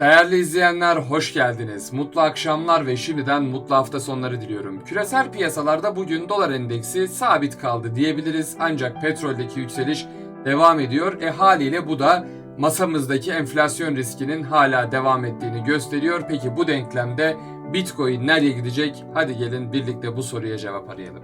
Değerli izleyenler hoş geldiniz. Mutlu akşamlar ve şimdiden mutlu hafta sonları diliyorum. Küresel piyasalarda bugün dolar endeksi sabit kaldı diyebiliriz ancak petroldeki yükseliş devam ediyor. E haliyle bu da masamızdaki enflasyon riskinin hala devam ettiğini gösteriyor. Peki bu denklemde Bitcoin nereye gidecek? Hadi gelin birlikte bu soruya cevap arayalım.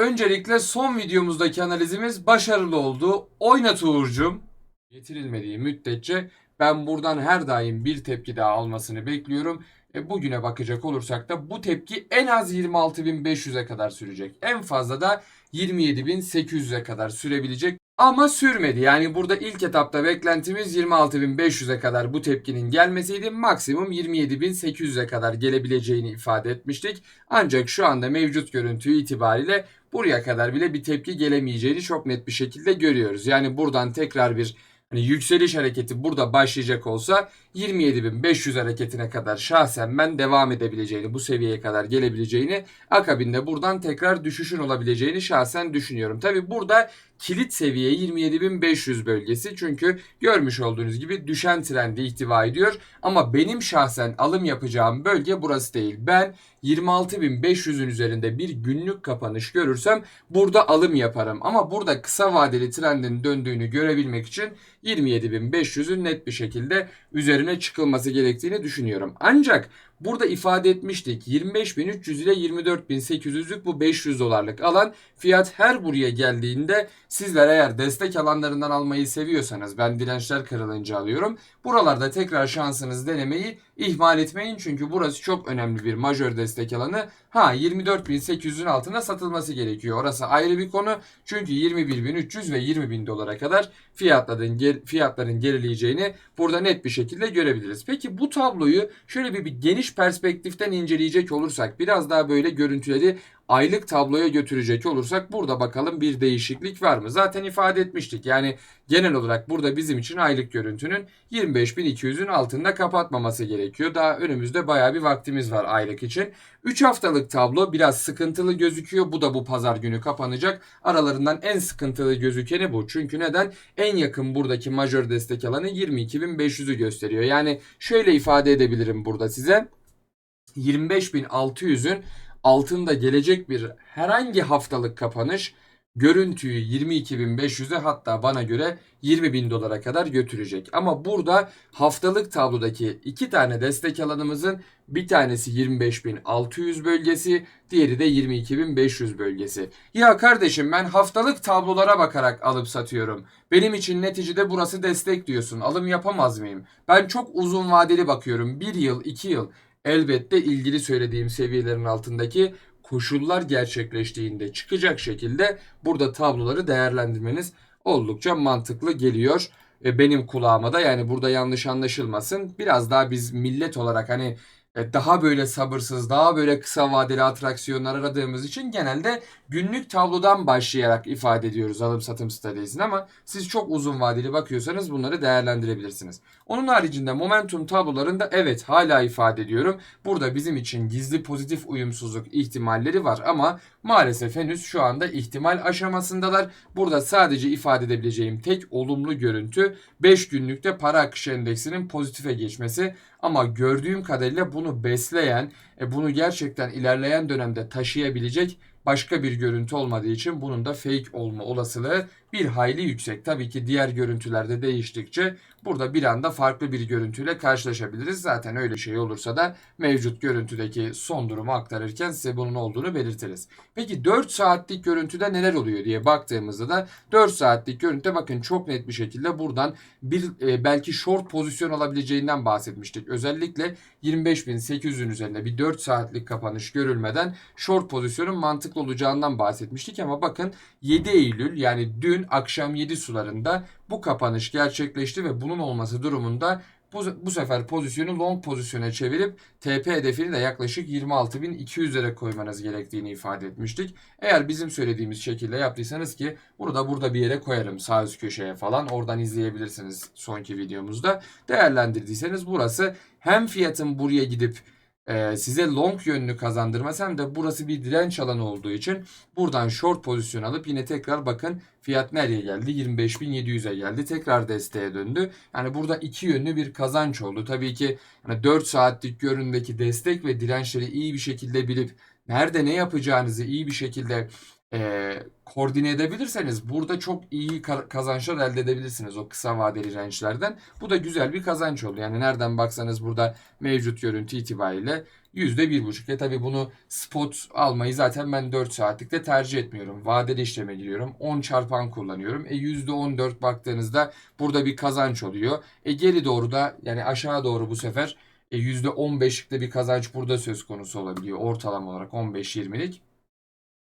Öncelikle son videomuzdaki analizimiz başarılı oldu. Oynat Uğur'cum. Getirilmediği müddetçe ben buradan her daim bir tepki daha almasını bekliyorum. E, bugüne bakacak olursak da bu tepki en az 26.500'e kadar sürecek. En fazla da 27.800'e kadar sürebilecek. Ama sürmedi. Yani burada ilk etapta beklentimiz 26.500'e kadar bu tepkinin gelmesiydi. Maksimum 27.800'e kadar gelebileceğini ifade etmiştik. Ancak şu anda mevcut görüntü itibariyle buraya kadar bile bir tepki gelemeyeceğini çok net bir şekilde görüyoruz. Yani buradan tekrar bir hani yükseliş hareketi burada başlayacak olsa 27.500 hareketine kadar şahsen ben devam edebileceğini, bu seviyeye kadar gelebileceğini, akabinde buradan tekrar düşüşün olabileceğini şahsen düşünüyorum. Tabi burada kilit seviye 27.500 bölgesi çünkü görmüş olduğunuz gibi düşen trendi ihtiva ediyor. Ama benim şahsen alım yapacağım bölge burası değil. Ben 26.500'ün üzerinde bir günlük kapanış görürsem burada alım yaparım. Ama burada kısa vadeli trendin döndüğünü görebilmek için 27.500'ün net bir şekilde üzerine çıkılması gerektiğini düşünüyorum. Ancak burada ifade etmiştik 25.300 ile 24.800'lük bu 500 dolarlık alan fiyat her buraya geldiğinde sizler eğer destek alanlarından almayı seviyorsanız ben dirençler kırılınca alıyorum. Buralarda tekrar şansınız denemeyi ihmal etmeyin çünkü burası çok önemli bir majör destek alanı. Ha 24.800'ün altında satılması gerekiyor. Orası ayrı bir konu. Çünkü 21.300 ve 20.000 dolara kadar fiyatların fiyatların gerileyeceğini burada net bir şekilde görebiliriz. Peki bu tabloyu şöyle bir, bir geniş perspektiften inceleyecek olursak biraz daha böyle görüntüleri aylık tabloya götürecek olursak burada bakalım bir değişiklik var mı? Zaten ifade etmiştik. Yani genel olarak burada bizim için aylık görüntünün 25.200'ün altında kapatmaması gerekiyor. Daha önümüzde baya bir vaktimiz var aylık için. 3 haftalık tablo biraz sıkıntılı gözüküyor. Bu da bu pazar günü kapanacak. Aralarından en sıkıntılı gözükeni bu. Çünkü neden? En yakın buradaki majör destek alanı 22.500'ü gösteriyor. Yani şöyle ifade edebilirim burada size. 25.600'ün altında gelecek bir herhangi haftalık kapanış görüntüyü 22.500'e hatta bana göre 20.000 dolara kadar götürecek. Ama burada haftalık tablodaki iki tane destek alanımızın bir tanesi 25.600 bölgesi, diğeri de 22.500 bölgesi. Ya kardeşim ben haftalık tablolara bakarak alıp satıyorum. Benim için neticede burası destek diyorsun. Alım yapamaz mıyım? Ben çok uzun vadeli bakıyorum. 1 yıl, 2 yıl. Elbette ilgili söylediğim seviyelerin altındaki koşullar gerçekleştiğinde çıkacak şekilde burada tabloları değerlendirmeniz oldukça mantıklı geliyor. E, benim kulağıma da yani burada yanlış anlaşılmasın. Biraz daha biz millet olarak hani daha böyle sabırsız, daha böyle kısa vadeli atraksiyonlar aradığımız için genelde günlük tablodan başlayarak ifade ediyoruz alım satım stratejisini ama siz çok uzun vadeli bakıyorsanız bunları değerlendirebilirsiniz. Onun haricinde momentum tablolarında evet hala ifade ediyorum. Burada bizim için gizli pozitif uyumsuzluk ihtimalleri var ama maalesef henüz şu anda ihtimal aşamasındalar. Burada sadece ifade edebileceğim tek olumlu görüntü 5 günlükte para akışı endeksinin pozitife geçmesi ama gördüğüm kadarıyla bunu besleyen, e, bunu gerçekten ilerleyen dönemde taşıyabilecek başka bir görüntü olmadığı için bunun da fake olma olasılığı bir hayli yüksek. Tabii ki diğer görüntülerde değiştikçe burada bir anda farklı bir görüntüyle karşılaşabiliriz. Zaten öyle şey olursa da mevcut görüntüdeki son durumu aktarırken size bunun olduğunu belirtiriz. Peki 4 saatlik görüntüde neler oluyor diye baktığımızda da 4 saatlik görüntüde bakın çok net bir şekilde buradan bir e, belki short pozisyon alabileceğinden bahsetmiştik. Özellikle 25.800'ün üzerinde bir 4 saatlik kapanış görülmeden short pozisyonun mantıklı olacağından bahsetmiştik ama bakın 7 Eylül yani dün akşam 7 sularında bu kapanış gerçekleşti ve bunun olması durumunda bu, bu sefer pozisyonu long pozisyona çevirip TP hedefini de yaklaşık 26.200'lere koymanız gerektiğini ifade etmiştik. Eğer bizim söylediğimiz şekilde yaptıysanız ki burada burada bir yere koyarım sağ üst köşeye falan oradan izleyebilirsiniz sonki videomuzda. Değerlendirdiyseniz burası hem fiyatın buraya gidip e, size long yönünü kazandırması hem de burası bir direnç alanı olduğu için buradan short pozisyon alıp yine tekrar bakın fiyat nereye geldi? 25.700'e geldi. Tekrar desteğe döndü. Yani burada iki yönlü bir kazanç oldu. Tabii ki hani 4 saatlik göründeki destek ve dirençleri iyi bir şekilde bilip nerede ne yapacağınızı iyi bir şekilde e, koordine edebilirseniz burada çok iyi ka- kazançlar elde edebilirsiniz o kısa vadeli range'lerden. Bu da güzel bir kazanç oldu. Yani nereden baksanız burada mevcut görüntü itibariyle %1,5. E tabi bunu spot almayı zaten ben 4 saatlikte tercih etmiyorum. Vadeli işleme giriyorum. 10 çarpan kullanıyorum. E %14 baktığınızda burada bir kazanç oluyor. E geri doğru da yani aşağı doğru bu sefer e %15'lik de bir kazanç burada söz konusu olabiliyor. Ortalama olarak 15-20'lik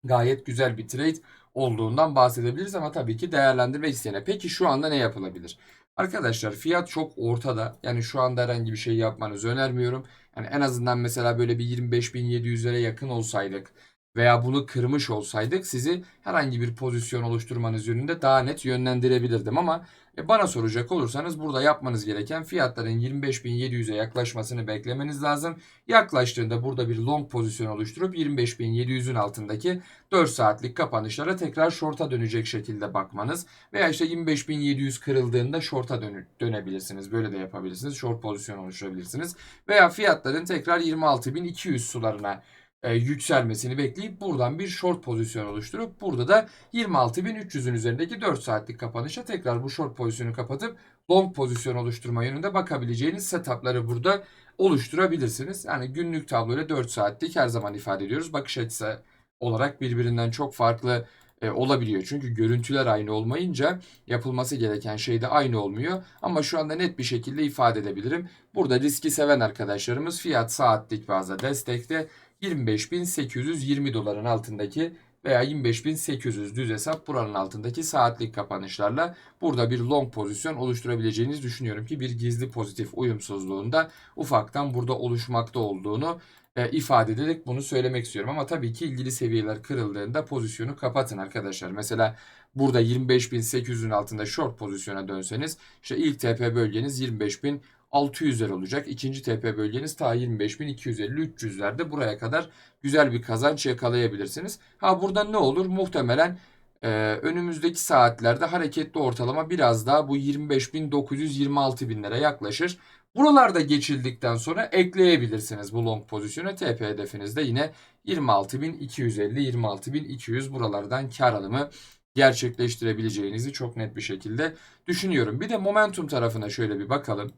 gayet güzel bir trade olduğundan bahsedebiliriz ama tabii ki değerlendirmek isteyene. Peki şu anda ne yapılabilir? Arkadaşlar fiyat çok ortada. Yani şu anda herhangi bir şey yapmanızı önermiyorum. Yani en azından mesela böyle bir 25.700'lere yakın olsaydık veya bunu kırmış olsaydık sizi herhangi bir pozisyon oluşturmanız yönünde daha net yönlendirebilirdim ama e, bana soracak olursanız burada yapmanız gereken fiyatların 25.700'e yaklaşmasını beklemeniz lazım. Yaklaştığında burada bir long pozisyon oluşturup 25.700'ün altındaki 4 saatlik kapanışlara tekrar short'a dönecek şekilde bakmanız veya işte 25.700 kırıldığında short'a dönü- dönebilirsiniz. Böyle de yapabilirsiniz. Short pozisyon oluşturabilirsiniz. Veya fiyatların tekrar 26.200 sularına e, yükselmesini bekleyip buradan bir short pozisyon oluşturup burada da 26.300'ün üzerindeki 4 saatlik kapanışa tekrar bu short pozisyonu kapatıp long pozisyon oluşturma yönünde bakabileceğiniz setupları burada oluşturabilirsiniz. Yani günlük tabloyla 4 saatlik her zaman ifade ediyoruz. Bakış açısı olarak birbirinden çok farklı e, olabiliyor. Çünkü görüntüler aynı olmayınca yapılması gereken şey de aynı olmuyor. Ama şu anda net bir şekilde ifade edebilirim. Burada riski seven arkadaşlarımız fiyat saatlik bazda destekte 25.820 doların altındaki veya 25.800 düz hesap buranın altındaki saatlik kapanışlarla burada bir long pozisyon oluşturabileceğinizi düşünüyorum ki bir gizli pozitif uyumsuzluğunda ufaktan burada oluşmakta olduğunu e, ifade ederek bunu söylemek istiyorum. Ama tabii ki ilgili seviyeler kırıldığında pozisyonu kapatın arkadaşlar. Mesela burada 25.800'ün altında short pozisyona dönseniz işte ilk TP bölgeniz 25.000 600'ler olacak. İkinci TP bölgeniz ta 25.250-300'lerde buraya kadar güzel bir kazanç yakalayabilirsiniz. Ha burada ne olur? Muhtemelen e, önümüzdeki saatlerde hareketli ortalama biraz daha bu 25.900 bin lira yaklaşır. Buralarda geçildikten sonra ekleyebilirsiniz bu long pozisyona. TP hedefinizde yine 26.250 26.200 buralardan kar alımı gerçekleştirebileceğinizi çok net bir şekilde düşünüyorum. Bir de momentum tarafına şöyle bir bakalım.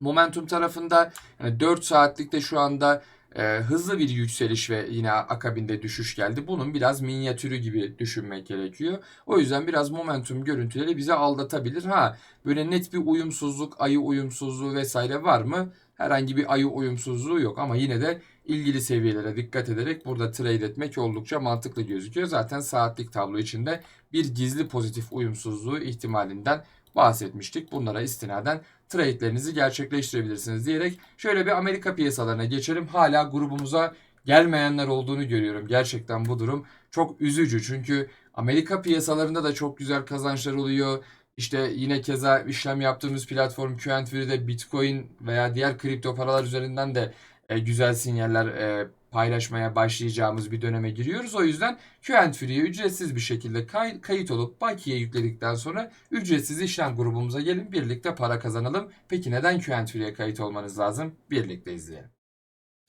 Momentum tarafında yani 4 saatlikte şu anda e, hızlı bir yükseliş ve yine akabinde düşüş geldi. Bunun biraz minyatürü gibi düşünmek gerekiyor. O yüzden biraz momentum görüntüleri bize aldatabilir. Ha böyle net bir uyumsuzluk, ayı uyumsuzluğu vesaire var mı? Herhangi bir ayı uyumsuzluğu yok ama yine de ilgili seviyelere dikkat ederek burada trade etmek oldukça mantıklı gözüküyor. Zaten saatlik tablo içinde bir gizli pozitif uyumsuzluğu ihtimalinden bahsetmiştik. Bunlara istinaden trade'lerinizi gerçekleştirebilirsiniz diyerek şöyle bir Amerika piyasalarına geçelim. Hala grubumuza gelmeyenler olduğunu görüyorum. Gerçekten bu durum çok üzücü. Çünkü Amerika piyasalarında da çok güzel kazançlar oluyor. İşte yine keza işlem yaptığımız platform Q&T'de Bitcoin veya diğer kripto paralar üzerinden de e, güzel sinyaller e, paylaşmaya başlayacağımız bir döneme giriyoruz. O yüzden Q&Free'ye ücretsiz bir şekilde kay- kayıt olup bakiye yükledikten sonra ücretsiz işlem grubumuza gelin birlikte para kazanalım. Peki neden Q&Free'ye kayıt olmanız lazım? Birlikte izleyelim.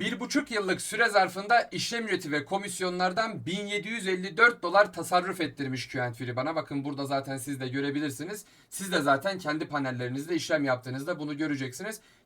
Bir buçuk yıllık süre zarfında işlem ücreti ve komisyonlardan 1754 dolar tasarruf ettirmiş Q&Free bana. Bakın burada zaten siz de görebilirsiniz. Siz de zaten kendi panellerinizde işlem yaptığınızda bunu göreceksiniz.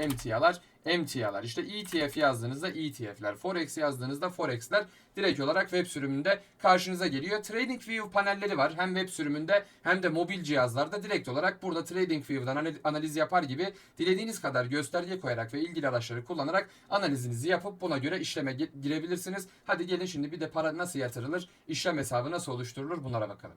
emtialar emtialar. İşte ETF yazdığınızda ETF'ler, Forex yazdığınızda Forex'ler direkt olarak web sürümünde karşınıza geliyor. TradingView panelleri var. Hem web sürümünde hem de mobil cihazlarda direkt olarak burada TradingView'dan anal- analiz yapar gibi dilediğiniz kadar gösterge koyarak ve ilgili araçları kullanarak analizinizi yapıp buna göre işleme gi- girebilirsiniz. Hadi gelin şimdi bir de para nasıl yatırılır, işlem hesabı nasıl oluşturulur bunlara bakalım.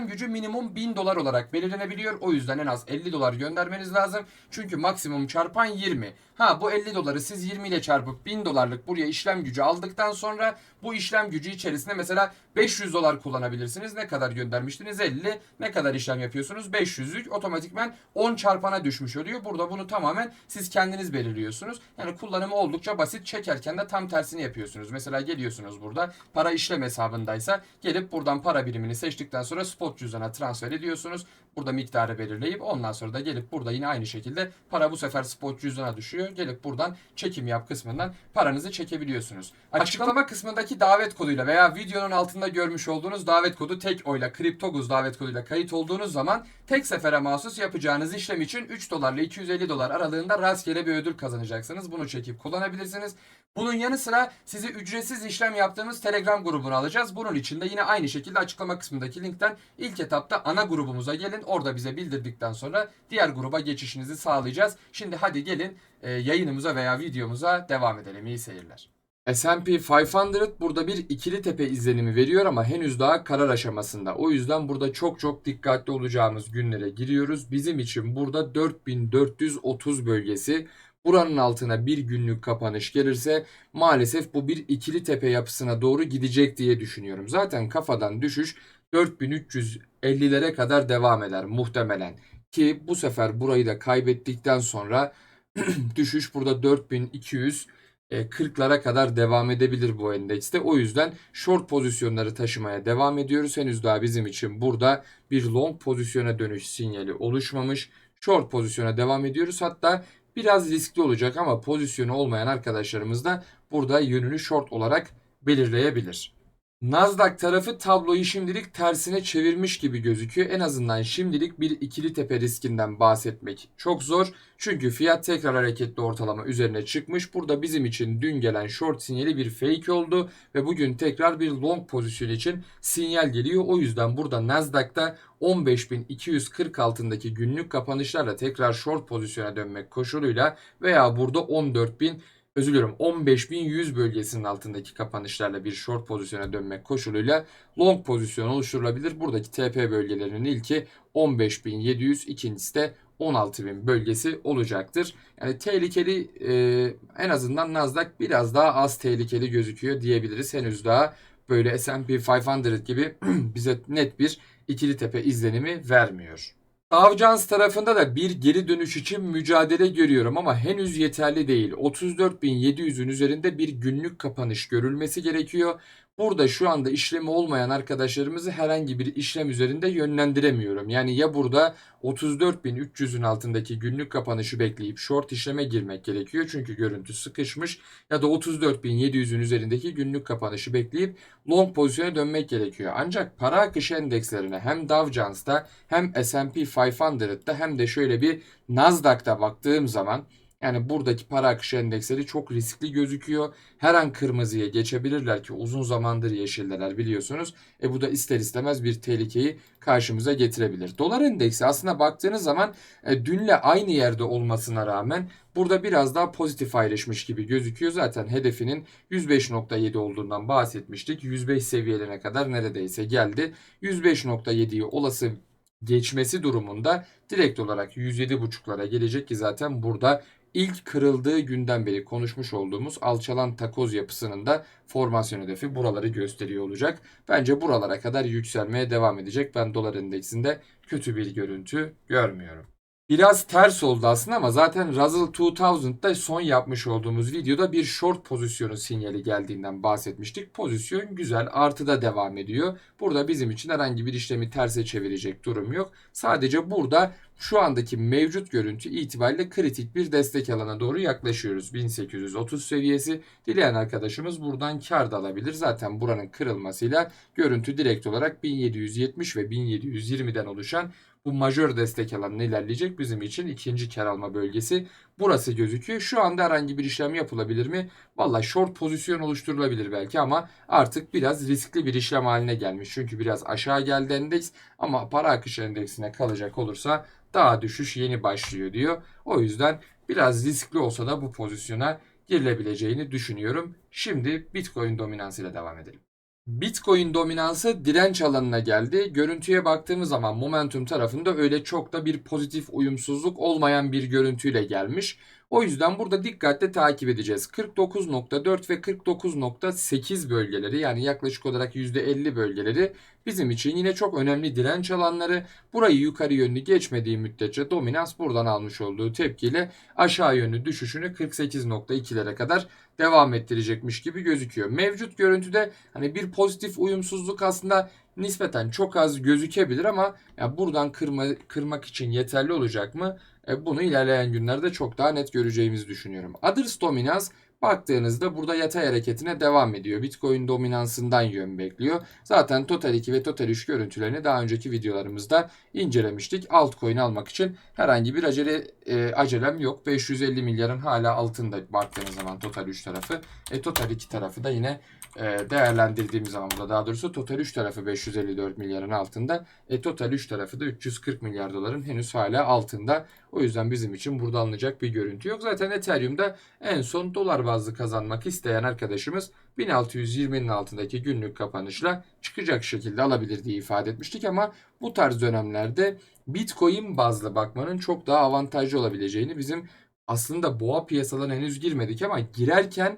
gücü minimum 1000 dolar olarak belirlenebiliyor. O yüzden en az 50 dolar göndermeniz lazım. Çünkü maksimum çarpan 20. Ha bu 50 doları siz 20 ile çarpıp 1000 dolarlık buraya işlem gücü aldıktan sonra bu işlem gücü içerisinde mesela 500 dolar kullanabilirsiniz. Ne kadar göndermiştiniz? 50. Ne kadar işlem yapıyorsunuz? 500'lük. Otomatikmen 10 çarpana düşmüş oluyor. Burada bunu tamamen siz kendiniz belirliyorsunuz. Yani kullanımı oldukça basit. Çekerken de tam tersini yapıyorsunuz. Mesela geliyorsunuz burada para işlem hesabındaysa gelip buradan para birimini seçtikten sonra spot cüzdana transfer ediyorsunuz. Burada miktarı belirleyip ondan sonra da gelip burada yine aynı şekilde para bu sefer spot cüzdana düşüyor. Gelip buradan çekim yap kısmından paranızı çekebiliyorsunuz. Açıklama kısmındaki davet koduyla veya videonun altında görmüş olduğunuz davet kodu tek oyla Kriptoguz davet koduyla kayıt olduğunuz zaman tek sefere mahsus yapacağınız işlem için 3 dolarla 250 dolar aralığında rastgele bir ödül kazanacaksınız. Bunu çekip kullanabilirsiniz. Bunun yanı sıra sizi ücretsiz işlem yaptığımız Telegram grubuna alacağız. Bunun için de yine aynı şekilde açıklama kısmındaki linkten ilk etapta ana grubumuza gelin. Orada bize bildirdikten sonra diğer gruba geçişinizi sağlayacağız. Şimdi hadi gelin e, yayınımıza veya videomuza devam edelim. İyi seyirler. S&P 500 burada bir ikili tepe izlenimi veriyor ama henüz daha karar aşamasında. O yüzden burada çok çok dikkatli olacağımız günlere giriyoruz. Bizim için burada 4430 bölgesi Buranın altına bir günlük kapanış gelirse maalesef bu bir ikili tepe yapısına doğru gidecek diye düşünüyorum. Zaten kafadan düşüş 4350'lere kadar devam eder muhtemelen. Ki bu sefer burayı da kaybettikten sonra düşüş burada 4200 e, 40'lara kadar devam edebilir bu endekste. O yüzden short pozisyonları taşımaya devam ediyoruz. Henüz daha bizim için burada bir long pozisyona dönüş sinyali oluşmamış. Short pozisyona devam ediyoruz. Hatta biraz riskli olacak ama pozisyonu olmayan arkadaşlarımız da burada yönünü short olarak belirleyebilir. Nasdaq tarafı tabloyu şimdilik tersine çevirmiş gibi gözüküyor. En azından şimdilik bir ikili tepe riskinden bahsetmek çok zor. Çünkü fiyat tekrar hareketli ortalama üzerine çıkmış. Burada bizim için dün gelen short sinyali bir fake oldu ve bugün tekrar bir long pozisyon için sinyal geliyor. O yüzden burada Nasdaq'ta 15.240 altındaki günlük kapanışlarla tekrar short pozisyona dönmek koşuluyla veya burada 14.000 özür diliyorum 15.100 bölgesinin altındaki kapanışlarla bir short pozisyona dönmek koşuluyla long pozisyon oluşturulabilir. Buradaki TP bölgelerinin ilki 15.700 ikincisi de 16.000 bölgesi olacaktır. Yani tehlikeli e, en azından Nasdaq biraz daha az tehlikeli gözüküyor diyebiliriz. Henüz daha böyle S&P 500 gibi bize net bir ikili tepe izlenimi vermiyor. Jones tarafında da bir geri dönüş için mücadele görüyorum ama henüz yeterli değil. 34.700'ün üzerinde bir günlük kapanış görülmesi gerekiyor. Burada şu anda işlemi olmayan arkadaşlarımızı herhangi bir işlem üzerinde yönlendiremiyorum. Yani ya burada 34.300'ün altındaki günlük kapanışı bekleyip short işleme girmek gerekiyor. Çünkü görüntü sıkışmış. Ya da 34.700'ün üzerindeki günlük kapanışı bekleyip long pozisyona dönmek gerekiyor. Ancak para akışı endekslerine hem Dow Jones'ta hem S&P 500'da hem de şöyle bir Nasdaq'ta baktığım zaman Yani buradaki para akışı endeksleri çok riskli gözüküyor. Her an kırmızıya geçebilirler ki uzun zamandır yeşildeler biliyorsunuz. E bu da ister istemez bir tehlikeyi karşımıza getirebilir. Dolar endeksi aslında baktığınız zaman e, dünle aynı yerde olmasına rağmen burada biraz daha pozitif ayrışmış gibi gözüküyor. Zaten hedefinin 105.7 olduğundan bahsetmiştik. 105 seviyelerine kadar neredeyse geldi. 105.7'yi olası geçmesi durumunda direkt olarak 107.5'lara gelecek ki zaten burada ilk kırıldığı günden beri konuşmuş olduğumuz alçalan takoz yapısının da formasyon hedefi buraları gösteriyor olacak. Bence buralara kadar yükselmeye devam edecek. Ben dolar endeksinde kötü bir görüntü görmüyorum. Biraz ters oldu aslında ama zaten Russell 2000'da son yapmış olduğumuz videoda bir short pozisyonu sinyali geldiğinden bahsetmiştik. Pozisyon güzel, artıda devam ediyor. Burada bizim için herhangi bir işlemi terse çevirecek durum yok. Sadece burada şu andaki mevcut görüntü itibariyle kritik bir destek alana doğru yaklaşıyoruz. 1830 seviyesi. Dileyen arkadaşımız buradan kar da alabilir. Zaten buranın kırılmasıyla görüntü direkt olarak 1770 ve 1720'den oluşan bu majör destek alanına ilerleyecek. Bizim için ikinci kar alma bölgesi burası gözüküyor. Şu anda herhangi bir işlem yapılabilir mi? Valla short pozisyon oluşturulabilir belki ama artık biraz riskli bir işlem haline gelmiş. Çünkü biraz aşağı geldi endeks ama para akışı endeksine kalacak olursa daha düşüş yeni başlıyor diyor. O yüzden biraz riskli olsa da bu pozisyona girilebileceğini düşünüyorum. Şimdi Bitcoin dominansıyla devam edelim. Bitcoin dominansı direnç alanına geldi. Görüntüye baktığımız zaman momentum tarafında öyle çok da bir pozitif uyumsuzluk olmayan bir görüntüyle gelmiş. O yüzden burada dikkatle takip edeceğiz. 49.4 ve 49.8 bölgeleri yani yaklaşık olarak %50 bölgeleri bizim için yine çok önemli direnç alanları. Burayı yukarı yönlü geçmediği müddetçe dominans buradan almış olduğu tepkiyle aşağı yönlü düşüşünü 48.2'lere kadar devam ettirecekmiş gibi gözüküyor. Mevcut görüntüde hani bir pozitif uyumsuzluk aslında nispeten çok az gözükebilir ama ya buradan kırma, kırmak için yeterli olacak mı? E, bunu ilerleyen günlerde çok daha net göreceğimizi düşünüyorum. Others dominans baktığınızda burada yatay hareketine devam ediyor. Bitcoin dominansından yön bekliyor. Zaten Total 2 ve Total 3 görüntülerini daha önceki videolarımızda incelemiştik. Altcoin almak için herhangi bir acele e, acelem yok. 550 milyarın hala altında baktığınız zaman Total 3 tarafı. E, Total 2 tarafı da yine e, değerlendirdiğimiz zaman burada daha doğrusu Total 3 tarafı 554 milyarın altında. E, Total 3 tarafı da 340 milyar doların henüz hala altında. O yüzden bizim için burada alınacak bir görüntü yok. Zaten Ethereum'da en son dolar bazlı kazanmak isteyen arkadaşımız 1620'nin altındaki günlük kapanışla çıkacak şekilde alabilir diye ifade etmiştik ama bu tarz dönemlerde Bitcoin bazlı bakmanın çok daha avantajlı olabileceğini bizim aslında boğa piyasalarına henüz girmedik ama girerken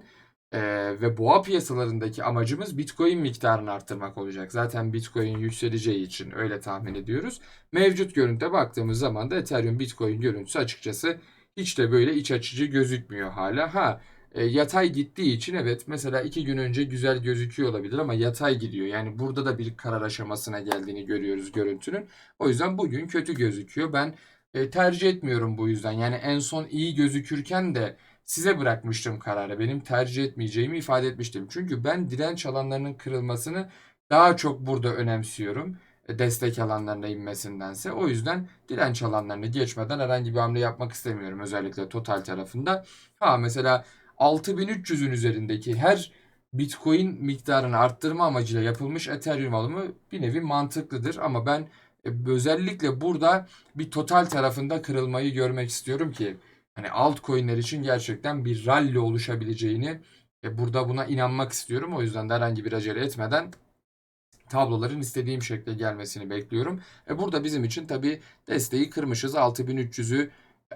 ee, ve boğa piyasalarındaki amacımız Bitcoin miktarını arttırmak olacak. Zaten Bitcoin yükseleceği için öyle tahmin ediyoruz. Mevcut görüntüde baktığımız zaman da Ethereum Bitcoin görüntüsü açıkçası hiç de böyle iç açıcı gözükmüyor hala. Ha e, yatay gittiği için evet mesela iki gün önce güzel gözüküyor olabilir ama yatay gidiyor. Yani burada da bir karar aşamasına geldiğini görüyoruz görüntünün. O yüzden bugün kötü gözüküyor. Ben e, tercih etmiyorum bu yüzden. Yani en son iyi gözükürken de size bırakmıştım kararı. Benim tercih etmeyeceğimi ifade etmiştim. Çünkü ben direnç alanlarının kırılmasını daha çok burada önemsiyorum. E, destek alanlarına inmesindense. O yüzden direnç alanlarını geçmeden herhangi bir hamle yapmak istemiyorum. Özellikle total tarafında. Ha mesela 6300'ün üzerindeki her Bitcoin miktarını arttırma amacıyla yapılmış Ethereum alımı bir nevi mantıklıdır. Ama ben e, özellikle burada bir total tarafında kırılmayı görmek istiyorum ki hani altcoin'ler için gerçekten bir rally oluşabileceğini e, burada buna inanmak istiyorum. O yüzden de herhangi bir acele etmeden tabloların istediğim şekilde gelmesini bekliyorum. E burada bizim için tabi desteği kırmışız. 6300'ü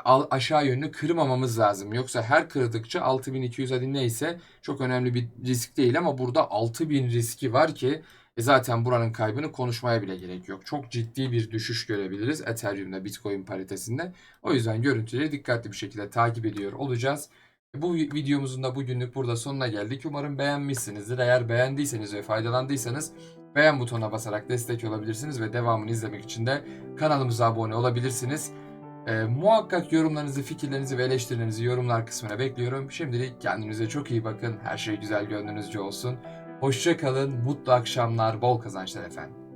aşağı yönlü kırmamamız lazım. Yoksa her kırdıkça 6200 hadi neyse çok önemli bir risk değil ama burada 6000 riski var ki e zaten buranın kaybını konuşmaya bile gerek yok. Çok ciddi bir düşüş görebiliriz Ethereum'da Bitcoin paritesinde. O yüzden görüntüleri dikkatli bir şekilde takip ediyor olacağız. E bu videomuzun da bugünlük burada sonuna geldik. Umarım beğenmişsinizdir. Eğer beğendiyseniz ve faydalandıysanız beğen butonuna basarak destek olabilirsiniz ve devamını izlemek için de kanalımıza abone olabilirsiniz. E, muhakkak yorumlarınızı, fikirlerinizi ve eleştirilerinizi yorumlar kısmına bekliyorum. Şimdilik kendinize çok iyi bakın. Her şey güzel gönlünüzce olsun. Hoşça kalın, mutlu akşamlar, bol kazançlar efendim.